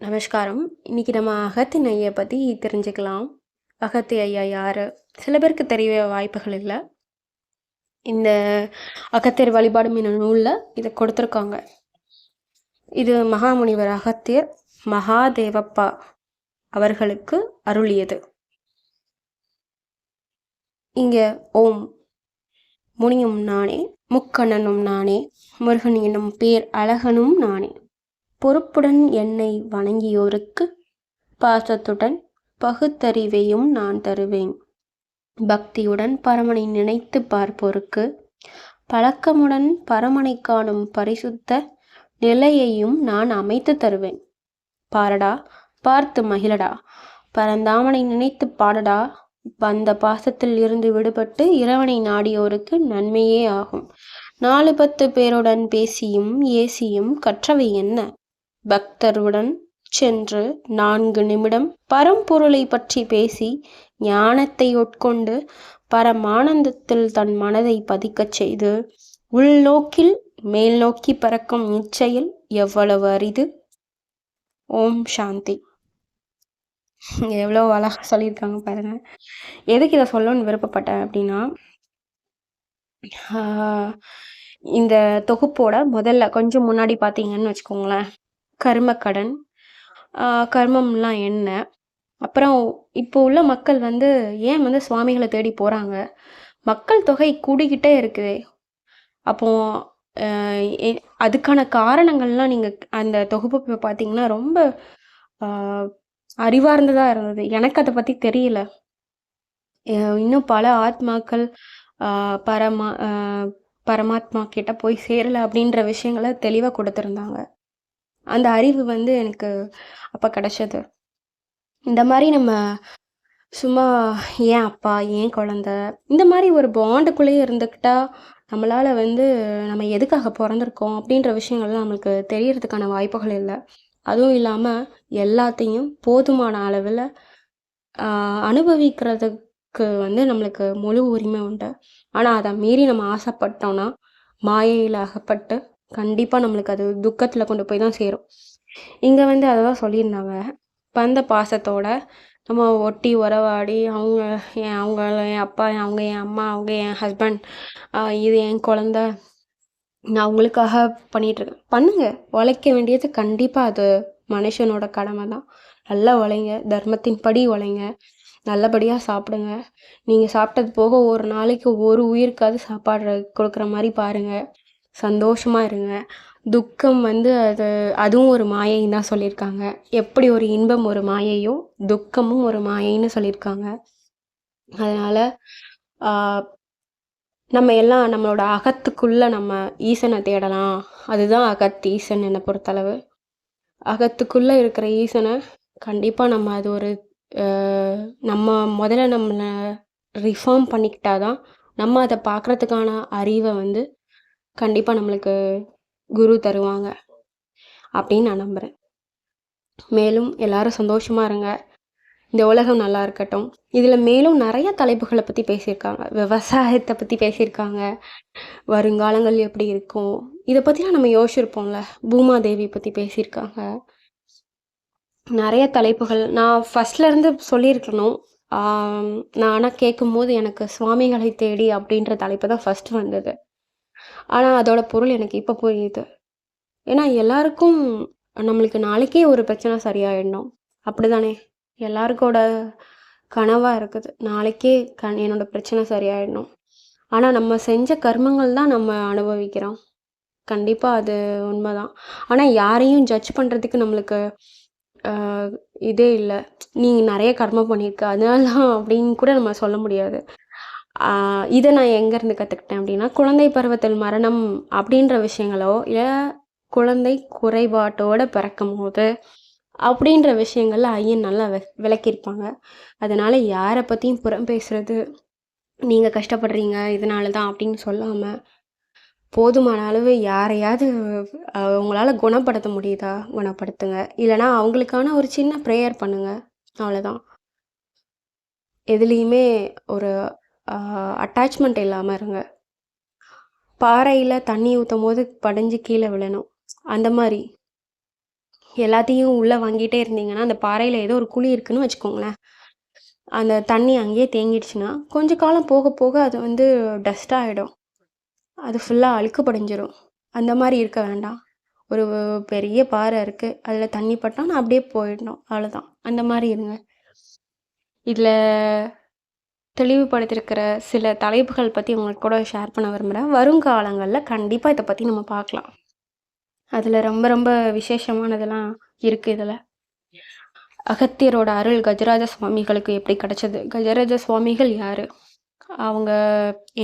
நமஸ்காரம். இன்னைக்கு நம்ம அகத்தின் ஐயா பற்றி தெரிஞ்சுக்கலாம். அகத்தி ஐயா யார்? சில பேருக்கு தெரிய வாய்ப்புகள் இல்லை. இந்த அகத்தியர் வழிபாடும் என்ன நூலில் இதை கொடுத்துருக்காங்க. இது மகாமுனிவர் அகத்தியர் மகாதேவப்பா அவர்களுக்கு அருளியது. இங்கே ஓம் முனியும் நானே முக்கண்ணனும் நானே முருகன் என்னும் பேர் அழகனும் நானே. பொறுப்புடன் என்னை வணங்கியோருக்கு பாசத்துடன் பகுத்தறிவையும் நான் தருவேன். பக்தியுடன் பரமனை நினைத்து பார்ப்போருக்கு பழக்கமுடன் பரமனை காணும் பரிசுத்த நிலையையும் நான் அமைத்து தருவேன். பாரடா பார்த்து மகிழடா. பரந்தாமனை நினைத்து பாடடா. அந்த பாசத்தில் இருந்து விடுபட்டு இறைவனை நாடியோருக்கு நன்மையே ஆகும். நாலு பத்து பேருடன் பேசியும் ஏசியும் கற்றவை என்ன? பக்தருடன் சென்று நான்கு நிமிடம் பரம்பொருளை பற்றி பேசி ஞானத்தை உட்கொண்டு பரமானந்தத்தில் தன் மனதை பதிக்கச் செய்து உள்நோக்கில் மேல் நோக்கி பறக்கும் இச்சையில் எவ்வளவு அரிது? ஓம் சாந்தி. எவ்வளோ அழகாக சொல்லியிருக்காங்க பாருங்க. எதுக்கு இதை சொல்லணும்னு விருப்பப்பட்டேன் அப்படின்னா இந்த தொகுப்போட முதல்ல கொஞ்சம் முன்னாடி பார்த்தீங்கன்னு வச்சுக்கோங்களேன். கர்மக்கடன் கர்மம்லாம் என்ன? அப்புறம் இப்போ உள்ள மக்கள் வந்து ஏன் வந்து சுவாமிகளை தேடி போகிறாங்க மக்கள் தொகை கூடிக்கிட்டே இருக்குது. அப்போ அதுக்கான காரணங்கள்லாம் நீங்கள் அந்த தொகுப்பு பார்த்தீங்கன்னா ரொம்ப அறிவார்ந்ததாக இருந்தது. எனக்கு அதை பற்றி தெரியல. இன்னும் பல ஆத்மாக்கள் பரமா பரமாத்மா கிட்ட போய் சேரலை அப்படின்ற விஷயங்களை தெளிவாக கொடுத்துருந்தாங்க. அந்த அறிவு வந்து எனக்கு அப்போ கிடச்சது. இந்த மாதிரி நம்ம சும்மா ஏன் அப்பா ஏன் குழந்த இந்த மாதிரி ஒரு பாண்டுக்குள்ளேயே இருந்துக்கிட்டா நம்மளால் வந்து நம்ம எதுக்காக பிறந்திருக்கோம் அப்படின்ற விஷயங்கள்லாம் நம்மளுக்கு தெரியறதுக்கான வாய்ப்புகள் இல்லை. அதுவும் இல்லாமல் எல்லாத்தையும் போதுமான அளவில் அனுபவிக்கிறதுக்கு வந்து நம்மளுக்கு முழு உரிமை உண்டு. ஆனால் அதை மீறி நம்ம ஆசைப்பட்டோம்னா மாயையில் அகப்பட்டு கண்டிப்பாக நம்மளுக்கு அது துக்கத்தில் கொண்டு போய் தான் சேரும். இங்கே வந்து அதை தான் சொல்லியிருந்தாங்க பந்த பாசத்தோட நம்ம ஒட்டி உறவாடி அவங்க என் அவங்க என் அப்பா அவங்க என் அம்மா அவங்க என் ஹஸ்பண்ட் இது என் குழந்த நான் அவங்களுக்காக பண்ணிகிட்ருக்கேன் பண்ணுங்கள் உழைக்க வேண்டியது கண்டிப்பாக அது மனுஷனோட கடமை தான். நல்லா உழைங்க. தர்மத்தின் படி உழைங்க. நல்லபடியாக சாப்பிடுங்க. நீங்கள் சாப்பிட்டது போக ஒரு நாளைக்கு ஒரு உயிருக்காவது சாப்பாடு கொடுக்குற மாதிரி பாருங்கள் சந்தோஷமாக இருங்க. துக்கம் வந்து அது அதுவும் ஒரு மாயைன்னு தான் சொல்லியிருக்காங்க. எப்படி ஒரு இன்பம் ஒரு மாயையோ துக்கமும் ஒரு மாயைன்னு சொல்லியிருக்காங்க. அதனால் நம்ம எல்லாம் நம்மளோட அகத்துக்குள்ளே நம்ம ஈசனை தேடலாம். அதுதான் அகத் ஈசன் என்னை பொறுத்தளவு. அகத்துக்குள்ளே இருக்கிற ஈசனை கண்டிப்பாக நம்ம அது ஒரு நம்ம முதல்ல நம்மளை ரிஃபார்ம் பண்ணிக்கிட்டாதான் நம்ம அதை பார்க்குறதுக்கான அறிவை வந்து கண்டிப்பாக நம்மளுக்கு குரு தருவாங்க. அப்படின்னு நான் நம்புகிறேன் மேலும் எல்லாரும் சந்தோஷமாக இருங்க. இந்த உலகம் நல்லா இருக்கட்டும். இதில் மேலும் நிறைய தலைப்புகளை பற்றி பேசியிருக்காங்க. விவசாயத்தை பற்றி பேசியிருக்காங்க. வருங்காலங்கள் எப்படி இருக்கும்? இதை பற்றிலாம் நம்ம யோசிச்சிருப்போம்ல. பூமாதேவி பற்றி பேசியிருக்காங்க. நிறைய தலைப்புகள். நான் ஃபஸ்ட்லேருந்து சொல்லியிருக்கணும். நான் ஆனால் கேட்கும்போது எனக்கு சுவாமிகளை தேடி அப்படின்ற தலைப்பு தான் ஃபஸ்ட்டு வந்தது. ஆனால் அதோட பொருள் எனக்கு இப்போ புரியுது. ஏன்னா எல்லாருக்கும் நம்மளுக்கு நாளைக்கே ஒரு பிரச்சனை சரியாயிடணும். அப்படி தானே எல்லாருக்கோட கனவாக இருக்குது. நாளைக்கே கண் என்னோட பிரச்சனை சரியாயிடணும். ஆனால் நம்ம செஞ்ச கர்மங்கள் தான் நம்ம அனுபவிக்கிறோம். கண்டிப்பாக அது உண்மைதான். ஆனால் யாரையும் ஜட்ஜ் பண்ணுறதுக்கு நம்மளுக்கு இதே இல்லை. நீ நிறைய கர்மம் பண்ணியிருக்க. அதனால தான் அப்படின்னு கூட நம்ம சொல்ல முடியாது. இதை நான் எங்கேருந்து கற்றுக்கிட்டேன் அப்படின்னா குழந்தை பருவத்தில் மரணம் அப்படின்ற விஷயங்களோ இல்லை குழந்தை குறைபாட்டோடு பிறக்கும் போது அப்படின்ற விஷயங்கள்ல ஐயன் நல்லா வெ விளக்கியிருப்பாங்க. அதனால் யாரை பற்றியும் புறம் பேசுகிறது நீங்கள் கஷ்டப்படுறீங்க இதனால தான் அப்படின்னு சொல்லாமல் போதுமான அளவு யாரையாவது உங்களால் குணப்படுத்த முடியுதா? குணப்படுத்துங்க. இல்லைனா அவங்களுக்கான ஒரு சின்ன ப்ரேயர் பண்ணுங்கள் அவ்வளோதான் எதுலேயுமே ஒரு அட்டாச்மெண்ட் இல்லாமல் இருங்க. பாறையில் தண்ணி ஊற்றும் போது படைஞ்சு கீழே விழணும். அந்த மாதிரி. எல்லாத்தையும் உள்ளே வாங்கிட்டே இருந்தீங்கன்னா அந்த பாறையில் ஏதோ ஒரு குழி இருக்குன்னு வச்சுக்கோங்களேன். அந்த தண்ணி அங்கேயே தேங்கிடுச்சுன்னா கொஞ்ச காலம் போக போக அது வந்து டஸ்ட் ஆகிடும் அது ஃபுல்லாக அழுக்கு படைஞ்சிடும் அந்த மாதிரி இருக்க வேண்டாம். ஒரு பெரிய பாறை இருக்குது அதில் தண்ணி பட்டால் நான் அப்படியே போயிடணும். அவ்வளோதான் அந்த மாதிரி இருங்க. இதில் தெளிவுபடுத்தியிருக்கிற சில தலைப்புகள் பற்றி உங்களுக்கு கூட ஷேர் பண்ண விரும்புகிறேன் வருங்காலங்களில் கண்டிப்பாக இதை பற்றி நம்ம பார்க்கலாம். அதில் ரொம்ப ரொம்ப விசேஷமானதெல்லாம் இருக்குது இதில். அகத்தியரோட அருள் கஜராஜ சுவாமிகளுக்கு எப்படி கிடச்சது? கஜராஜ சுவாமிகள் யார்? அவங்க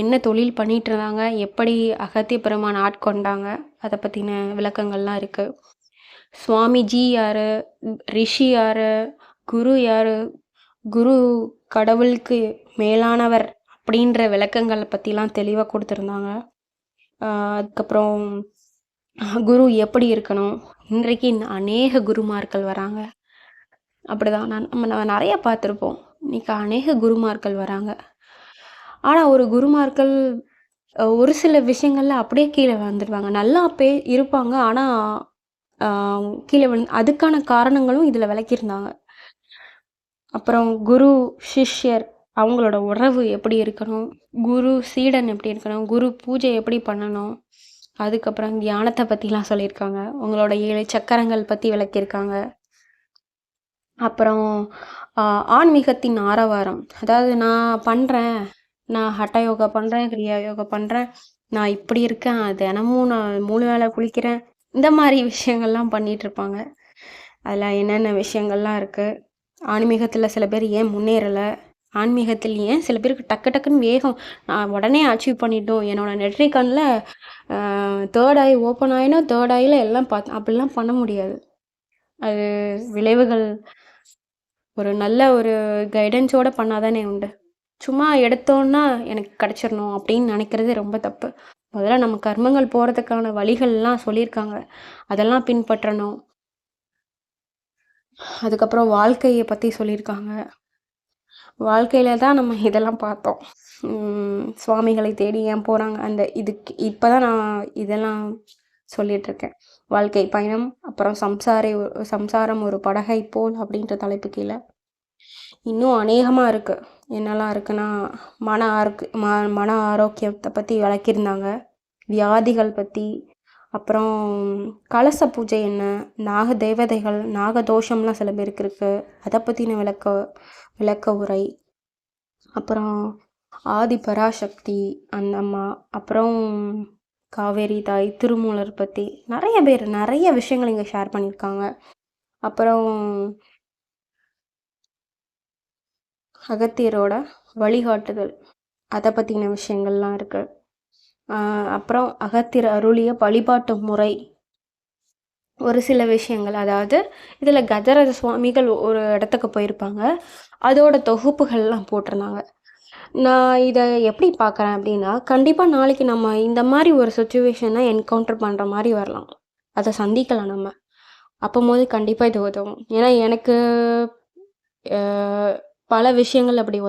என்ன தொழில் பண்ணிட்டு இருந்தாங்க? எப்படி அகத்திய பெருமான் ஆட்கொண்டாங்க அதை பற்றின விளக்கங்கள்லாம் இருக்குது சுவாமிஜி யார்? ரிஷி யார்? குரு யார்? குரு கடவுளுக்கு மேலானவர் அப்படின்ற விளக்கங்களை பற்றிலாம் தெளிவாக கொடுத்துருந்தாங்க. அதுக்கப்புறம் குரு எப்படி இருக்கணும்? இன்றைக்கு அநேக குருமார்கள் வராங்க. அப்படிதான் நான் நம்ம நம்ம நிறைய பார்த்துருப்போம். இன்னைக்கு அநேக குருமார்கள் வராங்க. ஆனால் ஒரு குருமார்கள் ஒரு சில விஷயங்கள்ல அப்படியே கீழே வந்துடுவாங்க நல்லா பே இருப்பாங்க. ஆனால் கீழே வந்து அதுக்கான காரணங்களும் இதில் விளக்கியிருந்தாங்க. அப்புறம் குரு சிஷ்யர் அவங்களோட உறவு எப்படி இருக்கணும்? குரு சீடன் எப்படி இருக்கணும்? குரு பூஜை எப்படி பண்ணணும்? அதுக்கப்புறம் தியானத்தை பற்றிலாம் சொல்லியிருக்காங்க. உங்களோட ஏழு சக்கரங்கள் பற்றி விளக்கியிருக்காங்க. அப்புறம் ஆன்மீகத்தின் ஆரவாரம். அதாவது நான் பண்ணுறேன் நான் ஹட்ட யோகா பண்ணுறேன் கிரியா யோகா பண்ணுறேன் நான் இப்படி இருக்கேன். தினமும் நான் மூணு வேளை குளிக்கிறேன். இந்த மாதிரி விஷயங்கள்லாம் பண்ணிகிட்ருப்பாங்க அதில் என்னென்ன விஷயங்கள்லாம் இருக்குது ஆன்மீகத்தில் சில பேர் ஏன் முன்னேறலை? ஆன்மீகத்தில் ஏன் சில பேருக்கு டக்கு டக்குன்னு வேகம். நான் உடனே அச்சீவ் பண்ணிட்டோம். என்னோடய நெட்ரிகனில் தேர்ட் ஐ ஓப்பன் ஆகினா தேர்ட் ஐயில் எல்லாம் பார்த்து அப்படிலாம் பண்ண முடியாது. அது விளைவுகள் ஒரு நல்ல ஒரு கைடன்ஸோடு பண்ணால் தானே உண்டு. சும்மா எடுத்தோன்னா எனக்கு கிடச்சிடணும் அப்படின்னு நினைக்கிறது ரொம்ப தப்பு. முதல்ல நம்ம கர்மங்கள் போகிறதுக்கான வழிகள்லாம் சொல்லியிருக்காங்க. அதெல்லாம் பின்பற்றணும். அதுக்கப்புறம் வாழ்க்கையை பற்றி சொல்லியிருக்காங்க. வாழ்க்கையில் தான் நம்ம இதெல்லாம் பார்த்தோம். சுவாமிகளை தேடி ஏன் போகிறாங்க அந்த இதுக்கு இப்போ தான் நான் இதெல்லாம் சொல்லிகிட்ருக்கேன் வாழ்க்கை பயணம் அப்புறம் சம்சாரை சம்சாரம் ஒரு படகை போல் அப்படின்ற தலைப்பு கீழே. இன்னும் அநேகமாக இருக்குது என்னெல்லாம் இருக்குன்னா மன ஆரோக்கிய ம மன ஆரோக்கியத்தை பற்றி விளக்கியிருந்தாங்க. வியாதிகள் பற்றி அப்புறம் கலச பூஜை என்ன நாக தேவதைகள் நாக தோஷம்லாம் சில பேருக்கு இருக்குது அதை பற்றின விளக்க விளக்க உரை. அப்புறம் ஆதி பராசக்தி அந்த அம்மா அப்புறம் காவேரி தாய் திருமூலர் பற்றி நிறைய பேர் நிறைய விஷயங்கள் இங்கே ஷேர் பண்ணியிருக்காங்க. அப்புறம் அகத்தியரோட வழிகாட்டுதல் அதை பற்றின விஷயங்கள்லாம் இருக்குது அப்புறம் அகத்திர அருளிய வழிபாட்டு முறை. ஒரு சில விஷயங்கள் அதாவது இதில் கஜரஜ சுவாமிகள் ஒரு இடத்துக்கு போயிருப்பாங்க. அதோட தொகுப்புகள்லாம் போட்டிருந்தாங்க. நான் இதை எப்படி பார்க்குறேன் அப்படின்னா கண்டிப்பாக நாளைக்கு நம்ம இந்த மாதிரி ஒரு சுச்சுவேஷனை என்கவுண்டர் பண்ணுற மாதிரி வரலாம். அதை சந்திக்கலாம் நம்ம. அப்போம்போது கண்டிப்பாக இது உதவும். ஏன்னா எனக்கு பல விஷயங்கள் அப்படி